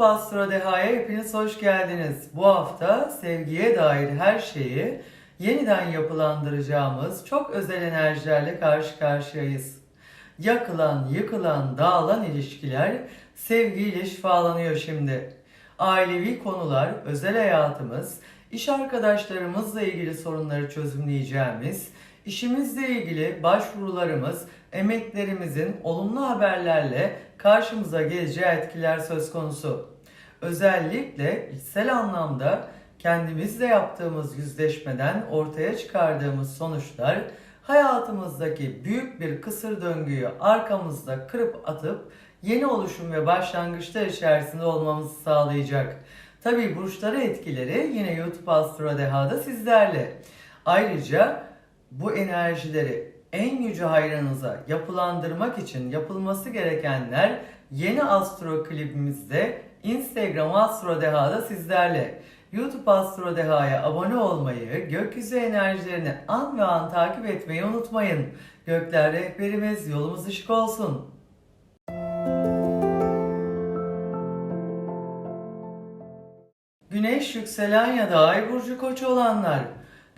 YouTube Astro Deha'ya hepiniz hoş geldiniz. Bu hafta sevgiye dair her şeyi yeniden yapılandıracağımız çok özel enerjilerle karşı karşıyayız. Yakılan, yıkılan, dağılan ilişkiler sevgiyle şifalanıyor şimdi. Ailevi konular, özel hayatımız, iş arkadaşlarımızla ilgili sorunları çözümleyeceğimiz, işimizle ilgili başvurularımız, emeklerimizin olumlu haberlerle karşımıza geleceği etkiler söz konusu. Özellikle içsel anlamda kendimizle yaptığımız yüzleşmeden ortaya çıkardığımız sonuçlar hayatımızdaki büyük bir kısır döngüyü arkamızda kırıp atıp yeni oluşum ve başlangıçlar içerisinde olmamızı sağlayacak. Tabi burçları etkileri yine YouTube Astro Deha'da sizlerle. Ayrıca bu enerjileri en yüce hayranınıza yapılandırmak için yapılması gerekenler yeni Astro klibimizde Instagram Astro Deha'da sizlerle. YouTube Astro Deha'ya abone olmayı, gökyüzü enerjilerini an ve an takip etmeyi unutmayın. Gökler rehberimiz, yolumuz ışık olsun. Güneş yükselen ya da ay burcu koç olanlar.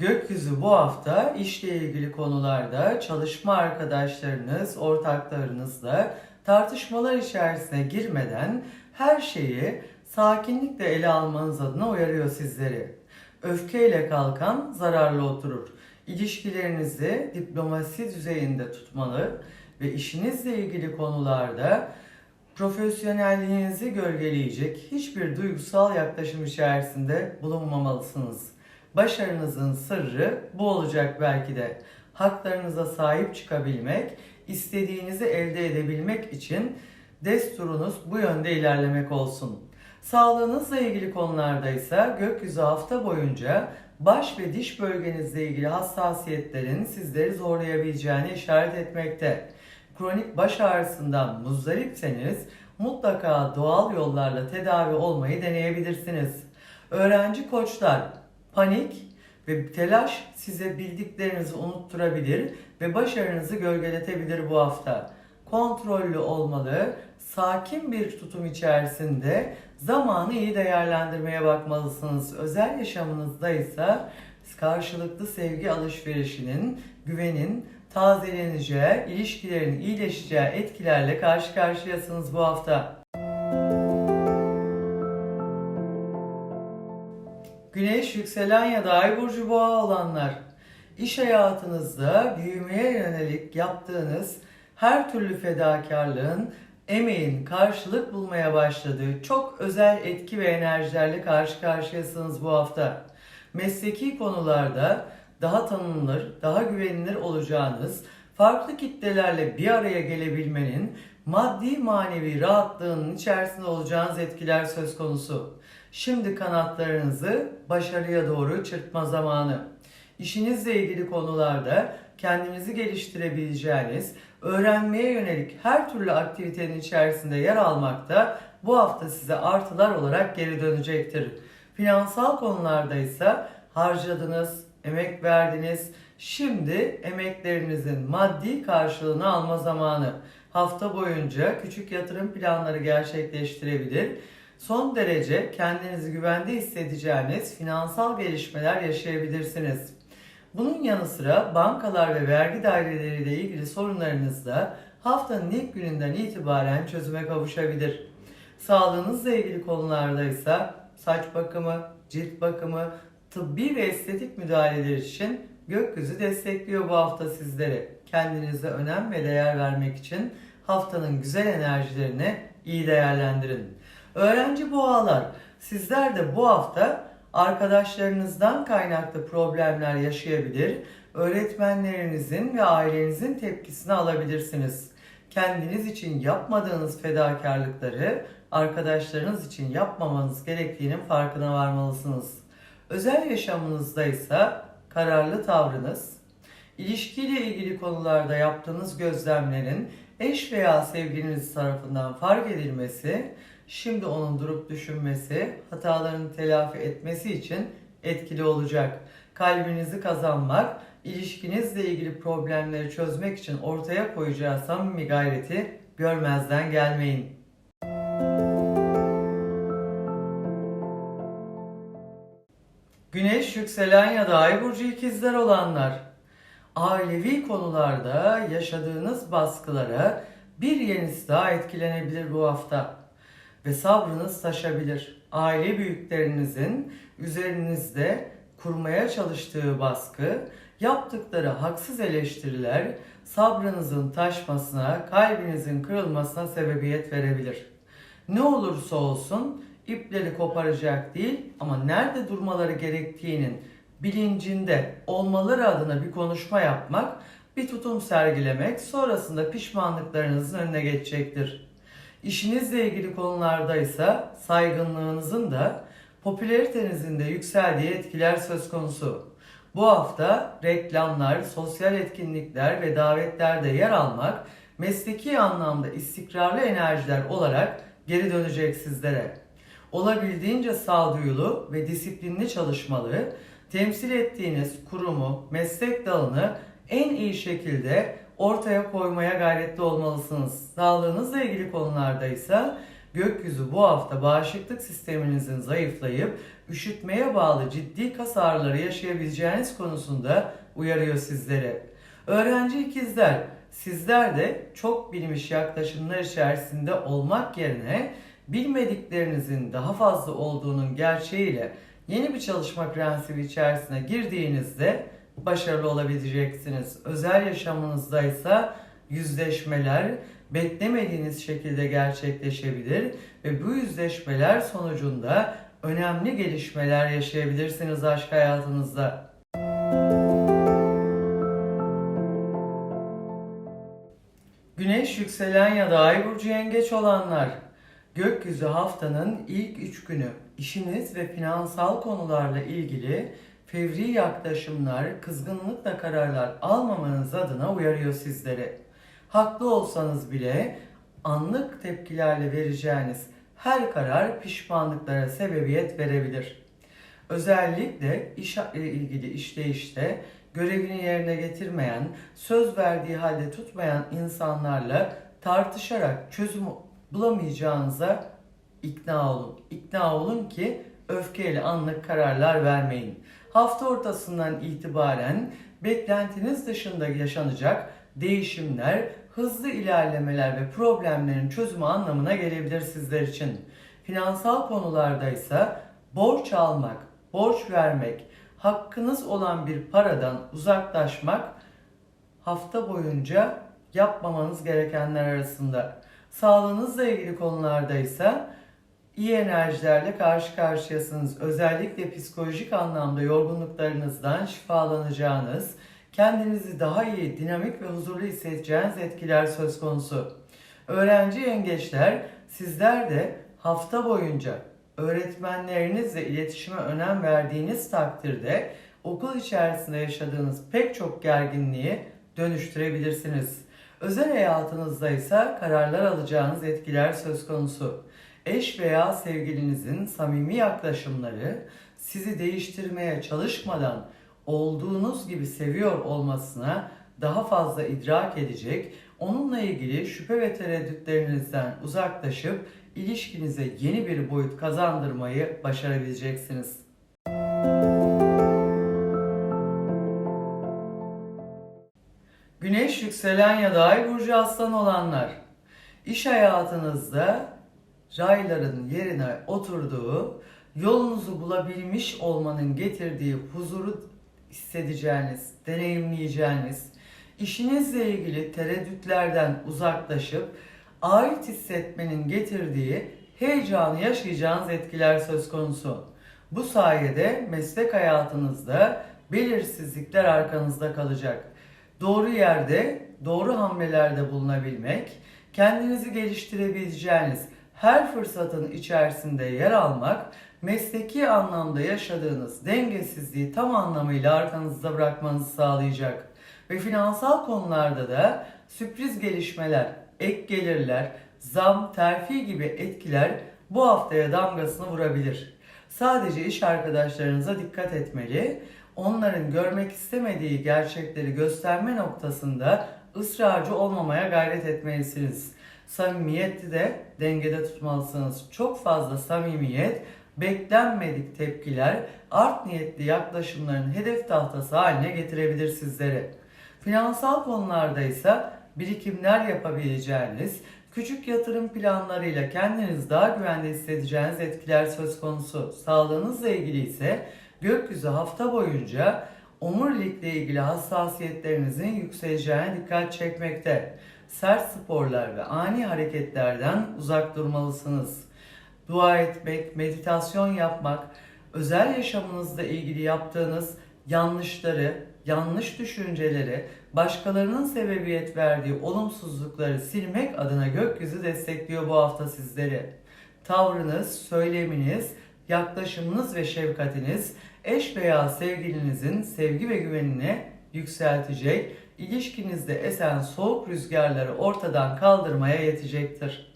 Gökyüzü bu hafta işle ilgili konularda çalışma arkadaşlarınız, ortaklarınızla tartışmalar içerisine girmeden her şeyi sakinlikle ele almanız adına uyarıyor sizleri. Öfkeyle kalkan zararlı oturur. İlişkilerinizi diplomasi düzeyinde tutmalı ve işinizle ilgili konularda profesyonelliğinizi gölgeleyecek hiçbir duygusal yaklaşım içerisinde bulunmamalısınız. Başarınızın sırrı bu olacak belki de. Haklarınıza sahip çıkabilmek, istediğinizi elde edebilmek için desturunuz bu yönde ilerlemek olsun. Sağlığınızla ilgili konularda ise gökyüzü hafta boyunca baş ve diş bölgenizle ilgili hassasiyetlerin sizleri zorlayabileceğini işaret etmekte. Kronik baş ağrısından muzdaripseniz mutlaka doğal yollarla tedavi olmayı deneyebilirsiniz. Öğrenci koçlar panik ve telaş size bildiklerinizi unutturabilir ve başarınızı gölgeletebilir bu hafta. Kontrollü olmalı, sakin bir tutum içerisinde zamanı iyi değerlendirmeye bakmalısınız. Özel yaşamınızda ise karşılıklı sevgi alışverişinin, güvenin tazeleneceği, ilişkilerin iyileşeceği etkilerle karşı karşıyasınız bu hafta. Güneş, yükselen ya da ay burcu boğa olanlar, iş hayatınızda büyümeye yönelik yaptığınız her türlü fedakarlığın, emeğin karşılık bulmaya başladığı çok özel etki ve enerjilerle karşı karşıyasınız bu hafta. Mesleki konularda daha tanınır, daha güvenilir olacağınız, farklı kitlelerle bir araya gelebilmenin maddi manevi rahatlığının içerisinde olacağınız etkiler söz konusu. Şimdi kanatlarınızı başarıya doğru çırpma zamanı. İşinizle ilgili konularda kendinizi geliştirebileceğiniz, öğrenmeye yönelik her türlü aktivitenin içerisinde yer almak da bu hafta size artılar olarak geri dönecektir. Finansal konularda ise harcadınız, emek verdiniz. Şimdi emeklerinizin maddi karşılığını alma zamanı. Hafta boyunca küçük yatırım planları gerçekleştirebilir. Son derece kendinizi güvende hissedeceğiniz finansal gelişmeler yaşayabilirsiniz. Bunun yanı sıra bankalar ve vergi daireleriyle ilgili sorunlarınız da haftanın ilk gününden itibaren çözüme kavuşabilir. Sağlığınızla ilgili konularda ise saç bakımı, cilt bakımı, tıbbi ve estetik müdahaleler için gökyüzü destekliyor bu hafta sizleri. Kendinize önem ve değer vermek için haftanın güzel enerjilerini iyi değerlendirin. Öğrenci boğalar, sizler de bu hafta arkadaşlarınızdan kaynaklı problemler yaşayabilir, öğretmenlerinizin ve ailenizin tepkisini alabilirsiniz. Kendiniz için yapmadığınız fedakarlıkları arkadaşlarınız için yapmamanız gerektiğinin farkına varmalısınız. Özel yaşamınızda ise kararlı tavrınız, ilişkiyle ilgili konularda yaptığınız gözlemlerin eş veya sevgiliniz tarafından fark edilmesi, şimdi onun durup düşünmesi, hatalarını telafi etmesi için etkili olacak. Kalbinizi kazanmak, ilişkinizle ilgili problemleri çözmek için ortaya koyacağı samimi gayreti görmezden gelmeyin. Güneş yükselen ya da ay burcu ikizler olanlar ailevi konularda yaşadığınız baskılara bir yenisi daha etkilenebilir bu hafta. Ve sabrınız taşabilir. Aile büyüklerinizin üzerinizde kurmaya çalıştığı baskı, yaptıkları haksız eleştiriler sabrınızın taşmasına, kalbinizin kırılmasına sebebiyet verebilir. Ne olursa olsun ipleri koparacak değil ama nerede durmaları gerektiğinin bilincinde olmaları adına bir konuşma yapmak, bir tutum sergilemek sonrasında pişmanlıklarınızın önüne geçecektir. İşinizle ilgili konularda ise saygınlığınızın da popülaritenizin de yükseldiği etkiler söz konusu. Bu hafta reklamlar, sosyal etkinlikler ve davetlerde yer almak mesleki anlamda istikrarlı enerjiler olarak geri dönecek sizlere. Olabildiğince sağduyulu ve disiplinli çalışmalı, temsil ettiğiniz kurumu, meslek dalını en iyi şekilde ortaya koymaya gayretli olmalısınız. Sağlığınızla ilgili konularda ise gökyüzü bu hafta bağışıklık sisteminizin zayıflayıp üşütmeye bağlı ciddi kas ağrıları yaşayabileceğiniz konusunda uyarıyor sizleri. Öğrenci ikizler, sizler de çok bilmiş yaklaşımlar içerisinde olmak yerine bilmediklerinizin daha fazla olduğunun gerçeğiyle yeni bir çalışma prensibi içerisine girdiğinizde başarılı olabileceksiniz. Özel yaşamınızda ise yüzleşmeler beklemediğiniz şekilde gerçekleşebilir ve bu yüzleşmeler sonucunda önemli gelişmeler yaşayabilirsiniz aşk hayatınızda. Güneş yükselen ya da ay burcu yengeç olanlar gökyüzü haftanın ilk üç günü işiniz ve finansal konularla ilgili fevri yaklaşımlar, kızgınlıkla kararlar almamanız adına uyarıyor sizleri. Haklı olsanız bile anlık tepkilerle vereceğiniz her karar pişmanlıklara sebebiyet verebilir. Özellikle iş ile ilgili işleyişte görevini yerine getirmeyen, söz verdiği halde tutmayan insanlarla tartışarak çözüm bulamayacağınıza ikna olun. İkna olun ki öfkeyle anlık kararlar vermeyin. Hafta ortasından itibaren beklentiniz dışında yaşanacak değişimler, hızlı ilerlemeler ve problemlerin çözümü anlamına gelebilir sizler için. Finansal konularda ise borç almak, borç vermek, hakkınız olan bir paradan uzaklaşmak hafta boyunca yapmamanız gerekenler arasında. Sağlığınızla ilgili konularda ise iyi enerjilerle karşı karşıyasınız. Özellikle psikolojik anlamda yorgunluklarınızdan şifalanacağınız, kendinizi daha iyi, dinamik ve huzurlu hissedeceğiniz etkiler söz konusu. Öğrenci yengeçler sizler de hafta boyunca öğretmenlerinizle iletişime önem verdiğiniz takdirde okul içerisinde yaşadığınız pek çok gerginliği dönüştürebilirsiniz. Özel hayatınızda ise kararlar alacağınız etkiler söz konusu. Eş veya sevgilinizin samimi yaklaşımları sizi değiştirmeye çalışmadan olduğunuz gibi seviyor olmasına daha fazla idrak edecek, onunla ilgili şüphe ve tereddütlerinizden uzaklaşıp ilişkinize yeni bir boyut kazandırmayı başarabileceksiniz. Güneş yükselen ya da ay burcu aslan olanlar. İş hayatınızda rayların yerine oturduğu, yolunuzu bulabilmiş olmanın getirdiği huzuru hissedeceğiniz, deneyimleyeceğiniz, işinizle ilgili tereddütlerden uzaklaşıp ait hissetmenin getirdiği heyecanı yaşayacağınız etkiler söz konusu. Bu sayede meslek hayatınızda belirsizlikler arkanızda kalacak. Doğru yerde, doğru hamlelerde bulunabilmek, kendinizi geliştirebileceğiniz her fırsatın içerisinde yer almak, mesleki anlamda yaşadığınız dengesizliği tam anlamıyla arkanızda bırakmanızı sağlayacak. Ve finansal konularda da sürpriz gelişmeler, ek gelirler, zam, terfi gibi etkiler bu haftaya damgasını vurabilir. Sadece iş arkadaşlarınıza dikkat etmeli, onların görmek istemediği gerçekleri gösterme noktasında ısrarcı olmamaya gayret etmelisiniz. Samimiyeti de dengede tutmalısınız. Çok fazla samimiyet beklenmedik tepkiler, art niyetli yaklaşımların hedef tahtası haline getirebilir sizleri. Finansal konularda ise birikimler yapabileceğiniz, küçük yatırım planlarıyla kendiniz daha güvende hissedeceğiniz etkiler söz konusu. Sağlığınızla ilgili ise gökyüzü hafta boyunca omurilikle ilgili hassasiyetlerinizin yükseleceğine dikkat çekmekte. Sert sporlar ve ani hareketlerden uzak durmalısınız. Dua etmek, meditasyon yapmak, özel yaşamınızla ilgili yaptığınız yanlışları, yanlış düşünceleri, başkalarının sebebiyet verdiği olumsuzlukları silmek adına gökyüzü destekliyor bu hafta sizleri. Tavrınız, söyleminiz, yaklaşımınız ve şefkatiniz eş veya sevgilinizin sevgi ve güvenini yükseltecek, ilişkinizde esen soğuk rüzgarları ortadan kaldırmaya yetecektir.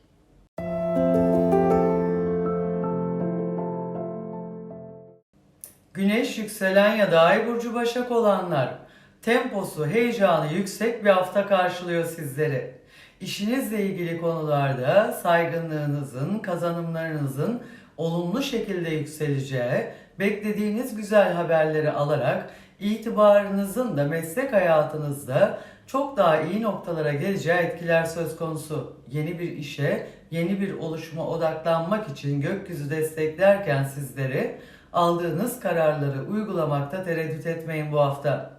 Güneş yükselen ya da ay burcu başak olanlar temposu, heyecanı yüksek bir hafta karşılıyor sizleri. İşinizle ilgili konularda saygınlığınızın, kazanımlarınızın olumlu şekilde yükseleceği, beklediğiniz güzel haberleri alarak itibarınızın da meslek hayatınızda çok daha iyi noktalara geleceği etkiler söz konusu. Yeni bir işe, yeni bir oluşuma odaklanmak için gökyüzü desteklerken sizleri aldığınız kararları uygulamakta tereddüt etmeyin bu hafta.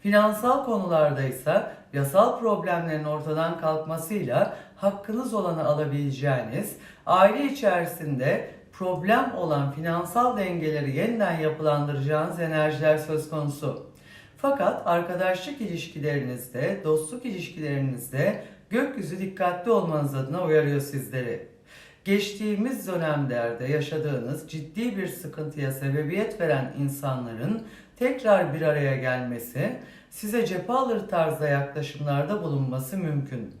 Finansal konularda ise yasal problemlerin ortadan kalkmasıyla hakkınız olanı alabileceğiniz, aile içerisinde problem olan finansal dengeleri yeniden yapılandıracağınız enerjiler söz konusu. Fakat arkadaşlık ilişkilerinizde, dostluk ilişkilerinizde gökyüzü dikkatli olmanız adına uyarıyor sizleri. Geçtiğimiz dönemlerde yaşadığınız ciddi bir sıkıntıya sebebiyet veren insanların tekrar bir araya gelmesi, size cephe alır tarzda yaklaşımlarda bulunması mümkün.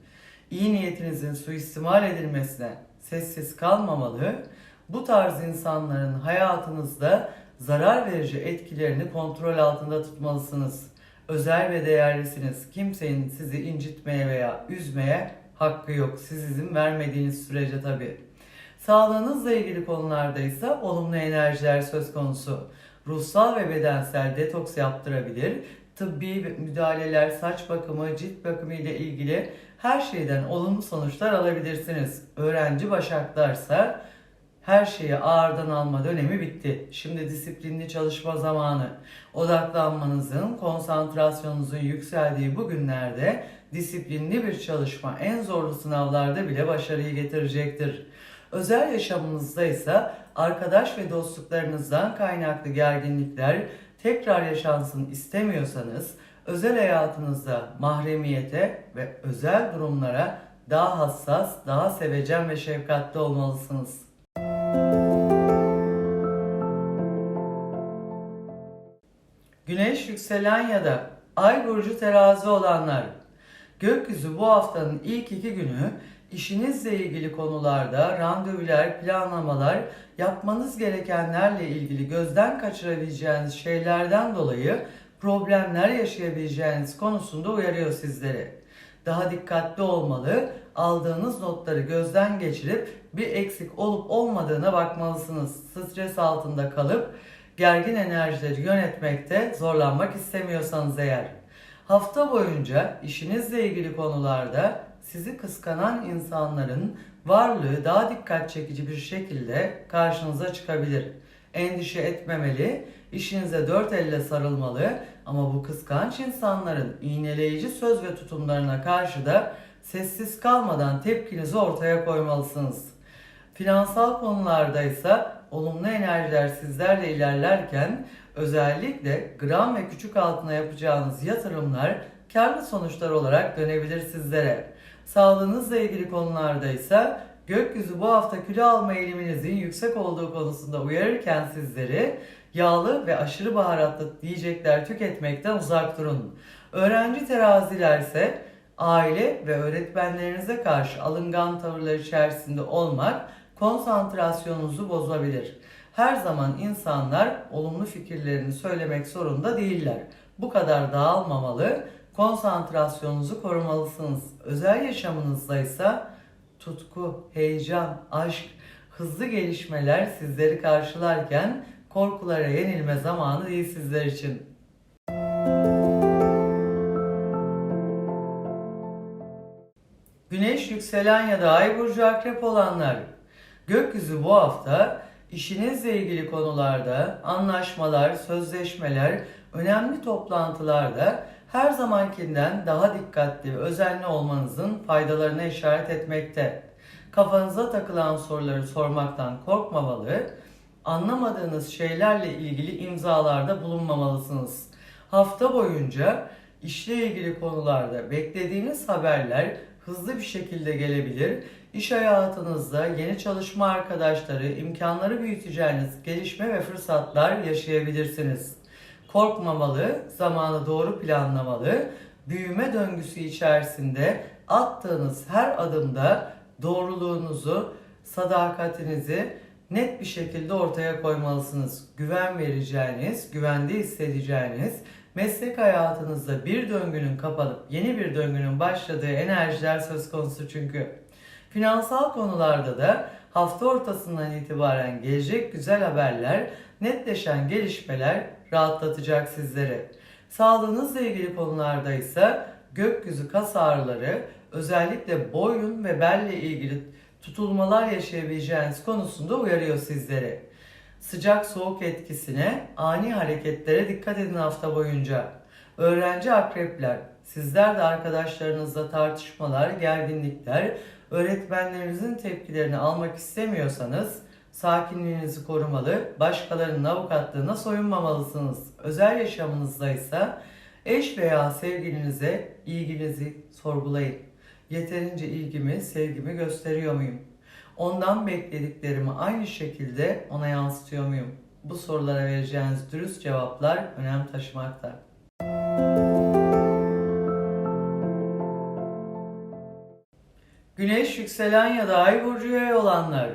İyi niyetinizin suistimal edilmesine sessiz kalmamalı, bu tarz insanların hayatınızda zarar verici etkilerini kontrol altında tutmalısınız. Özel ve değerlisiniz. Kimsenin sizi incitmeye veya üzmeye hakkı yok. Siz izin vermediğiniz sürece tabii. Sağlığınızla ilgili konularda ise olumlu enerjiler söz konusu. Ruhsal ve bedensel detoks yaptırabilir. Tıbbi müdahaleler, saç bakımı, cilt bakımı ile ilgili her şeyden olumlu sonuçlar alabilirsiniz. Öğrenci başaklarsa her şeyi ağırdan alma dönemi bitti. Şimdi disiplinli çalışma zamanı. Odaklanmanızın, konsantrasyonunuzun yükseldiği bu günlerde disiplinli bir çalışma en zorlu sınavlarda bile başarıyı getirecektir. Özel yaşamınızda ise arkadaş ve dostluklarınızdan kaynaklı gerginlikler tekrar yaşansın istemiyorsanız özel hayatınızda mahremiyete ve özel durumlara daha hassas, daha sevecen ve şefkatli olmalısınız. Güneş yükselen ya da ay burcu terazi olanlar gökyüzü bu haftanın ilk iki günü işinizle ilgili konularda randevular, planlamalar, yapmanız gerekenlerle ilgili gözden kaçırabileceğiniz şeylerden dolayı problemler yaşayabileceğiniz konusunda uyarıyor sizleri. Daha dikkatli olmalı, aldığınız notları gözden geçirip bir eksik olup olmadığına bakmalısınız. Stres altında kalıp gergin enerjileri yönetmekte zorlanmak istemiyorsanız eğer. Hafta boyunca işinizle ilgili konularda sizi kıskanan insanların varlığı daha dikkat çekici bir şekilde karşınıza çıkabilir. Endişe etmemeli, işinize dört elle sarılmalı ama bu kıskanç insanların iğneleyici söz ve tutumlarına karşı da sessiz kalmadan tepkinizi ortaya koymalısınız. Finansal konularda ise olumlu enerjiler sizlerle ilerlerken özellikle gram ve küçük altına yapacağınız yatırımlar karlı sonuçlar olarak dönebilir sizlere. Sağlığınızla ilgili konularda ise gökyüzü bu hafta kilo alma eğiliminizin yüksek olduğu konusunda uyarırken sizleri yağlı ve aşırı baharatlı yiyecekler tüketmekten uzak durun. Öğrenci teraziler ise aile ve öğretmenlerinize karşı alıngan tavırlar içerisinde olmak konsantrasyonunuzu bozabilir. Her zaman insanlar olumlu fikirlerini söylemek zorunda değiller. Bu kadar dağılmamalı, konsantrasyonunuzu korumalısınız. Özel yaşamınızda ise tutku, heyecan, aşk, hızlı gelişmeler sizleri karşılarken korkulara yenilme zamanı değil sizler için. Güneş yükselen ya da ay burcu akrep olanlar. Gökyüzü bu hafta işinizle ilgili konularda, anlaşmalar, sözleşmeler, önemli toplantılarda her zamankinden daha dikkatli ve özenli olmanızın faydalarına işaret etmekte. Kafanıza takılan soruları sormaktan korkmamalı, anlamadığınız şeylerle ilgili imzalarda bulunmamalısınız. Hafta boyunca işle ilgili konularda beklediğiniz haberler hızlı bir şekilde gelebilir. İş hayatınızda yeni çalışma arkadaşları, imkanları büyüteceğiniz gelişme ve fırsatlar yaşayabilirsiniz. Korkmamalı, zamanı doğru planlamalı, büyüme döngüsü içerisinde attığınız her adımda doğruluğunuzu, sadakatinizi net bir şekilde ortaya koymalısınız. Güven vereceğiniz, güvende hissedeceğiniz, meslek hayatınızda bir döngünün kapanıp yeni bir döngünün başladığı enerjiler söz konusu çünkü. Finansal konularda da hafta ortasından itibaren gelecek güzel haberler, netleşen gelişmeler rahatlatacak sizleri. Sağlığınızla ilgili konularda ise gökyüzü kas ağrıları, özellikle boyun ve belle ilgili tutulmalar yaşayabileceğiniz konusunda uyarıyor sizleri. Sıcak soğuk etkisine, ani hareketlere dikkat edin hafta boyunca. Öğrenci akrepler, sizler de arkadaşlarınızla tartışmalar, gerginlikler, öğretmenlerinizin tepkilerini almak istemiyorsanız sakinliğinizi korumalı, başkalarının avukatlığına soyunmamalısınız. Özel yaşamınızda ise eş veya sevgilinize ilginizi sorgulayın. Yeterince ilgimi, sevgimi gösteriyor muyum? Ondan beklediklerimi aynı şekilde ona yansıtıyor muyum? Bu sorulara vereceğiniz dürüst cevaplar önem taşımakta. Güneş yükselen ya da ay burcu yay olanlar.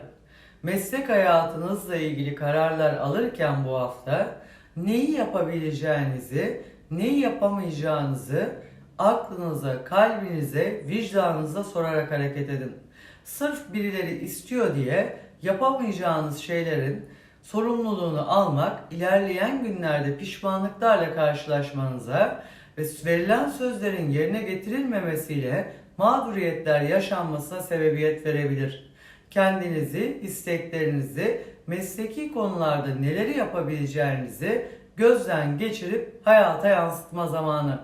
Meslek hayatınızla ilgili kararlar alırken bu hafta neyi yapabileceğinizi, neyi yapamayacağınızı aklınıza, kalbinize, vicdanınıza sorarak hareket edin. Sırf birileri istiyor diye yapamayacağınız şeylerin sorumluluğunu almak ilerleyen günlerde pişmanlıklarla karşılaşmanıza ve verilen sözlerin yerine getirilmemesiyle mağduriyetler yaşanmasına sebebiyet verebilir. Kendinizi, isteklerinizi, mesleki konularda neleri yapabileceğinizi gözden geçirip hayata yansıtma zamanı.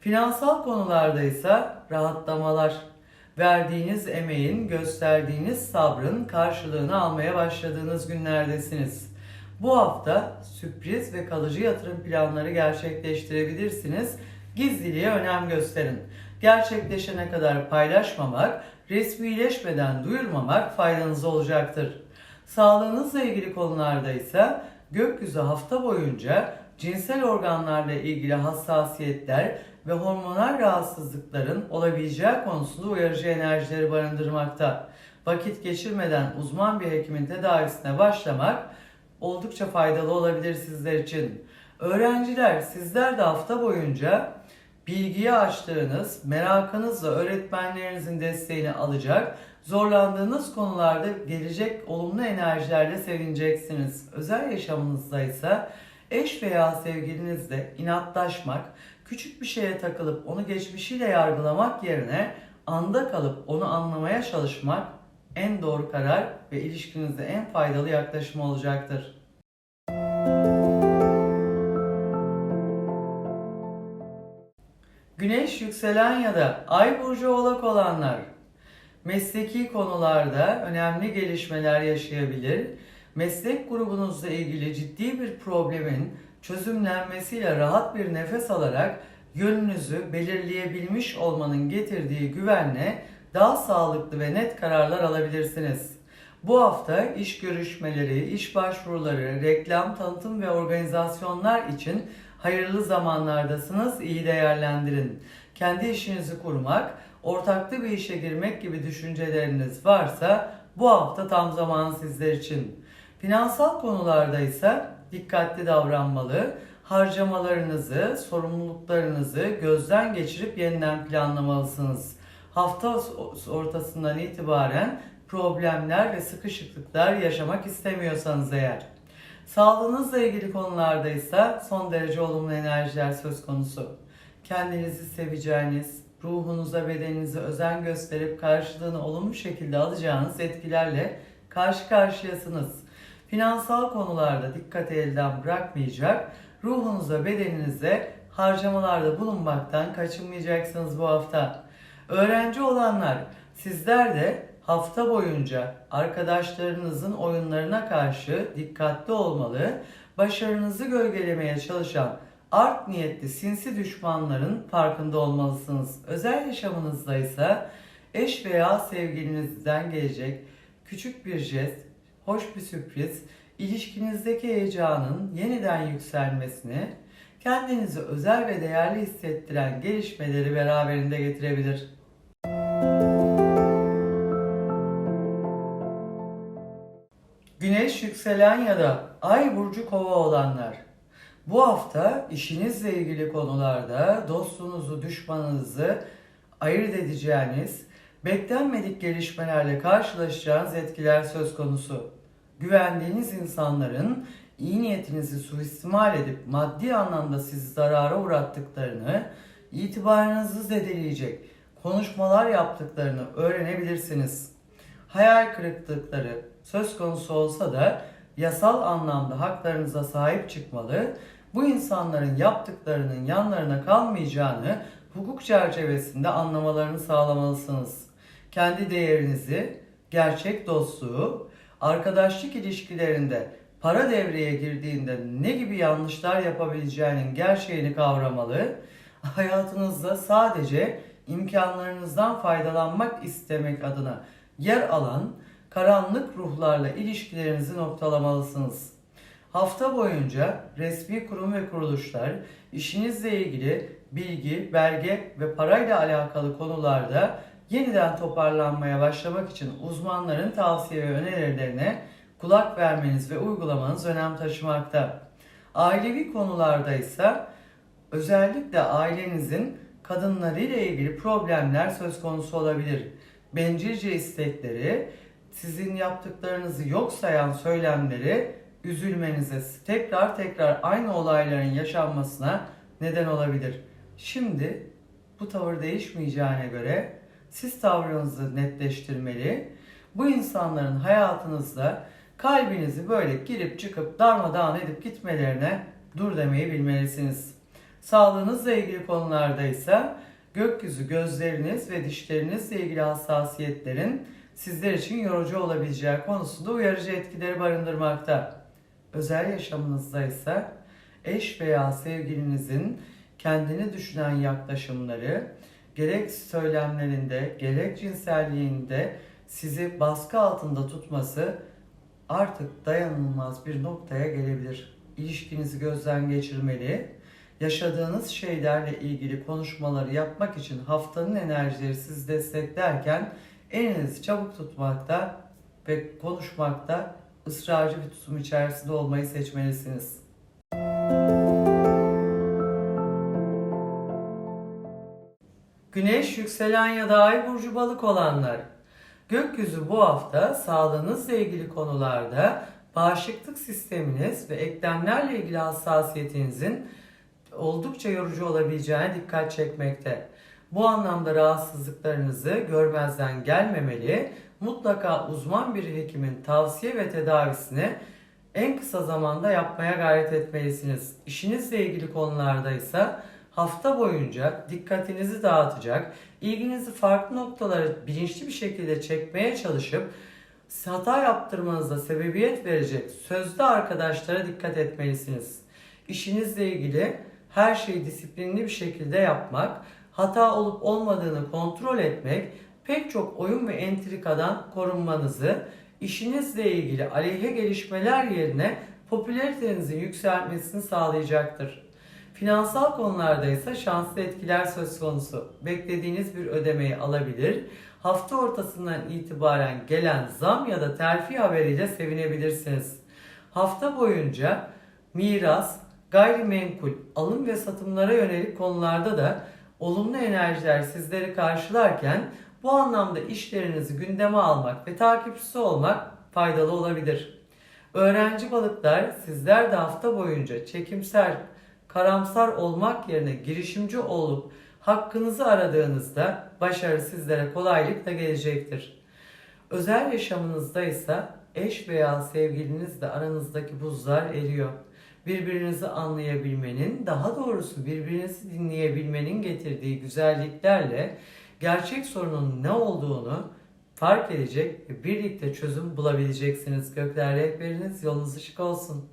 Finansal konularda ise rahatlamalar, verdiğiniz emeğin, gösterdiğiniz sabrın karşılığını almaya başladığınız günlerdesiniz. Bu hafta sürpriz ve kalıcı yatırım planları gerçekleştirebilirsiniz. Gizliliğe önem gösterin. Gerçekleşene kadar paylaşmamak, resmileşmeden duyurmamak faydanıza olacaktır. Sağlığınızla ilgili konularda ise gökyüzü hafta boyunca cinsel organlarla ilgili hassasiyetler ve hormonal rahatsızlıkların olabileceği konusunda uyarıcı enerjileri barındırmakta. Vakit geçirmeden uzman bir hekimin tedavisine başlamak oldukça faydalı olabilir sizler için. Öğrenciler sizler de hafta boyunca bilgiye açtığınız, merakınızla öğretmenlerinizin desteğini alacak, zorlandığınız konularda gelecek olumlu enerjilerle sevineceksiniz. Özel yaşamınızda ise eş veya sevgilinizle inatlaşmak, küçük bir şeye takılıp onu geçmişiyle yargılamak yerine anda kalıp onu anlamaya çalışmak en doğru karar ve ilişkinizde en faydalı yaklaşım olacaktır. Güneş yükselen ya da ay burcu oğlak olanlar mesleki konularda önemli gelişmeler yaşayabilir. Meslek grubunuzla ilgili ciddi bir problemin çözümlenmesiyle rahat bir nefes alarak yönünüzü belirleyebilmiş olmanın getirdiği güvenle daha sağlıklı ve net kararlar alabilirsiniz. Bu hafta iş görüşmeleri, iş başvuruları, reklam, tanıtım ve organizasyonlar için hayırlı zamanlardasınız. İyi değerlendirin. Kendi işinizi kurmak, ortaklı bir işe girmek gibi düşünceleriniz varsa bu hafta tam zaman sizler için. Finansal konularda ise dikkatli davranmalı, harcamalarınızı, sorumluluklarınızı gözden geçirip yeniden planlamalısınız. Hafta ortasından itibaren problemler ve sıkışıklıklar yaşamak istemiyorsanız eğer. Sağlığınızla ilgili konularda ise son derece olumlu enerjiler söz konusu. Kendinizi seveceğiniz, ruhunuza, bedeninize özen gösterip karşılığını olumlu şekilde alacağınız etkilerle karşı karşıyasınız. Finansal konularda dikkati elden bırakmayacak, ruhunuza, bedeninize harcamalarda bulunmaktan kaçınmayacaksınız bu hafta. Öğrenci olanlar, sizler de hafta boyunca arkadaşlarınızın oyunlarına karşı dikkatli olmalı, başarınızı gölgelemeye çalışan art niyetli sinsi düşmanların farkında olmalısınız. Özel yaşamınızda ise eş veya sevgilinizden gelecek küçük bir jest, hoş bir sürpriz, ilişkinizdeki heyecanın yeniden yükselmesini, kendinizi özel ve değerli hissettiren gelişmeleri beraberinde getirebilir. Güneş yükselen ya da ay burcu kova olanlar. Bu hafta işinizle ilgili konularda dostunuzu, düşmanınızı ayırt edeceğiniz, beklenmedik gelişmelerle karşılaşacağınız etkiler söz konusu. Güvendiğiniz insanların iyi niyetinizi suistimal edip maddi anlamda sizi zarara uğrattıklarını, itibarınızı zedeleyecek konuşmalar yaptıklarını öğrenebilirsiniz. Hayal kırıklıkları söz konusu olsa da yasal anlamda haklarınıza sahip çıkmalı, bu insanların yaptıklarının yanlarına kalmayacağını hukuk çerçevesinde anlamalarını sağlamalısınız. Kendi değerinizi, gerçek dostluğu, arkadaşlık ilişkilerinde para devreye girdiğinde ne gibi yanlışlar yapabileceğinin gerçeğini kavramalı, hayatınızda sadece imkanlarınızdan faydalanmak istemek adına yer alan karanlık ruhlarla ilişkilerinizi noktalamalısınız. Hafta boyunca resmi kurum ve kuruluşlar işinizle ilgili bilgi, belge ve parayla alakalı konularda yeniden toparlanmaya başlamak için uzmanların tavsiye ve önerilerine kulak vermeniz ve uygulamanız önem taşımakta. Ailevi konularda ise özellikle ailenizin kadınlarıyla ilgili problemler söz konusu olabilir. Bencilce istekleri, sizin yaptıklarınızı yok sayan söylemleri üzülmenize, tekrar tekrar aynı olayların yaşanmasına neden olabilir. Şimdi bu tavır değişmeyeceğine göre siz tavrınızı netleştirmeli. Bu insanların hayatınızda kalbinizi böyle girip çıkıp darmadağın edip gitmelerine dur demeyi bilmelisiniz. Sağlığınızla ilgili konularda ise gökyüzü, gözleriniz ve dişlerinizle ilgili hassasiyetlerin sizler için yorucu olabileceği konusunda uyarıcı etkileri barındırmakta. Özel yaşamınızda ise eş veya sevgilinizin kendini düşünen yaklaşımları gerek söylemlerinde gerek cinselliğinde sizi baskı altında tutması artık dayanılmaz bir noktaya gelebilir. İlişkinizi gözden geçirmeli, yaşadığınız şeylerle ilgili konuşmaları yapmak için haftanın enerjileri sizi desteklerken elinizi çabuk tutmakta ve konuşmakta ısrarcı bir tutum içerisinde olmayı seçmelisiniz. Güneş, yükselen ya da ay burcu balık olanlar. Gökyüzü bu hafta sağlığınızla ilgili konularda bağışıklık sisteminiz ve eklemlerle ilgili hassasiyetinizin oldukça yorucu olabileceğine dikkat çekmekte. Bu anlamda rahatsızlıklarınızı görmezden gelmemeli, mutlaka uzman bir hekimin tavsiye ve tedavisini en kısa zamanda yapmaya gayret etmelisiniz. İşinizle ilgili konularda ise hafta boyunca dikkatinizi dağıtacak, ilginizi farklı noktalara bilinçli bir şekilde çekmeye çalışıp hata yaptırmanıza sebebiyet verecek sözde arkadaşlara dikkat etmelisiniz. İşinizle ilgili her şeyi disiplinli bir şekilde yapmak, hata olup olmadığını kontrol etmek, pek çok oyun ve entrikadan korunmanızı, işinizle ilgili aleyhe gelişmeler yerine popülaritenizin yükselmesini sağlayacaktır. Finansal konularda ise şanslı etkiler söz konusu. Beklediğiniz bir ödemeyi alabilir. Hafta ortasından itibaren gelen zam ya da terfi haberiyle sevinebilirsiniz. Hafta boyunca miras, gayrimenkul, alım ve satımlara yönelik konularda da olumlu enerjiler sizleri karşılarken Bu anlamda işlerinizi gündeme almak ve takipçisi olmak faydalı olabilir. Öğrenci balıklar sizler de hafta boyunca çekimser, karamsar olmak yerine girişimci olup hakkınızı aradığınızda başarı sizlere kolaylıkla gelecektir. Özel yaşamınızda ise eş veya sevgilinizle aranızdaki buzlar eriyor. Birbirinizi anlayabilmenin, daha doğrusu birbirinizi dinleyebilmenin getirdiği güzelliklerle gerçek sorunun ne olduğunu fark edecek ve birlikte çözüm bulabileceksiniz. Gökler rehberiniz yolunuz ışık olsun.